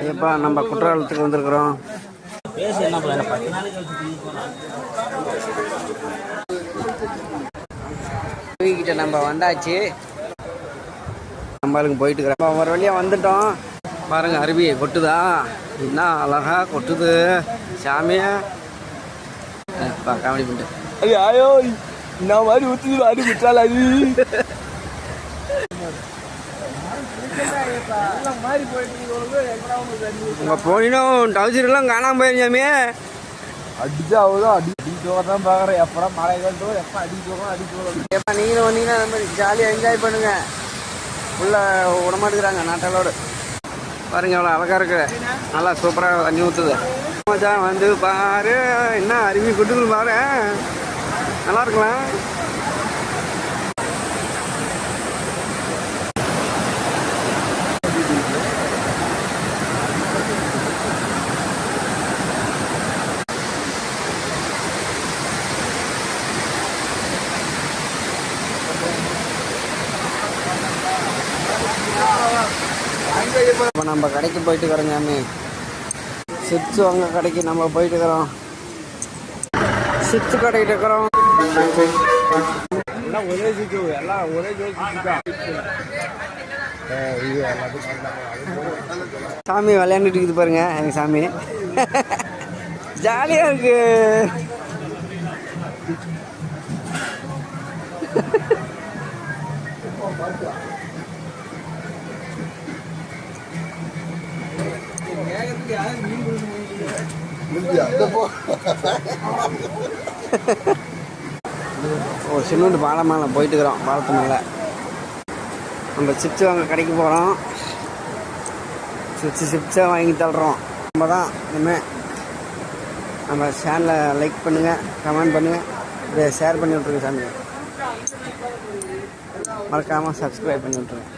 ஐயப்பா நம்ம குற்றாலத்துக்கு வந்திருக்கிறோம். பேசி என்ன பண்ண பத்து நாளைக்கு கழிச்சு திரும்பி போலாம் கிட்ட நம்ம வந்தாச்சு. நம்மளுக்கு போயிட்டு இருக்கிறோம். ஒரு வழியாக வந்துட்டோம். பாருங்க அருவி கொட்டுதா? என்ன அழகா கொட்டுது. சாமியா. பா காமெடி பண்ணிட்டு. ஆயோ நான் மாதிரி ஊற்றி வாடி விட்டால் அது உங்க போனினும் டவுசர்லாம் காணாம போயிருந்தாமே அடிச்சு அவ்வளோ அடி அடிக்க தான் பார்க்குறேன் எப்படா மழை கட்டும் எப்போ அடிக்க போகிறோம் அடிக்க போகிறோம் ஏப்பா நீங்களும் வந்தீங்கன்னா அந்த மாதிரி ஜாலியாக என்ஜாய் பண்ணுங்க. உள்ள விடமாட்டுக்கிறாங்க நாட்டலோடு பாருங்க எவ்வளோ அழகா இருக்கு. நல்லா சூப்பராக தண்ணி ஊற்றுது மச்சான் வந்து பாரு என்ன அருவி கொட்டுது பாரு. நல்லா இருக்கலாம் இப்போ நம்ம கடைக்கு போயிட்டு இருக்கிறோம் சாமி. சிப்ஸ் வாங்க கடைக்கு நம்ம போயிட்டு இருக்கிறோம் சிப்ஸ் கடைக்கிட்டு இருக்கிறோம். எல்லாம் ஒரே சீட்டு எல்லாம் ஒரே சாமி விளையாண்டுட்டு இருக்குது பாருங்க எங்கள் சாமி. ஜாலியாக இருக்கு. ஒரு சிமெண்ட் பாலம் மேலே போயிட்டு இருக்கிறோம் பாலத்து மேலே. நம்ம சிப்ஸ் வாங்க கடைக்கு போகிறோம் சிப்ஸ் சிப்ஸாக வாங்கி தள்ளுறோம். நம்ம தான் இனிமேல் நம்ம சேனலை லைக் பண்ணுங்கள் கமெண்ட் பண்ணுங்கள் அப்படியே ஷேர் பண்ணி விட்ருங்க சாமி மறக்காமல் சப்ஸ்கிரைப் பண்ணி விட்ருங்க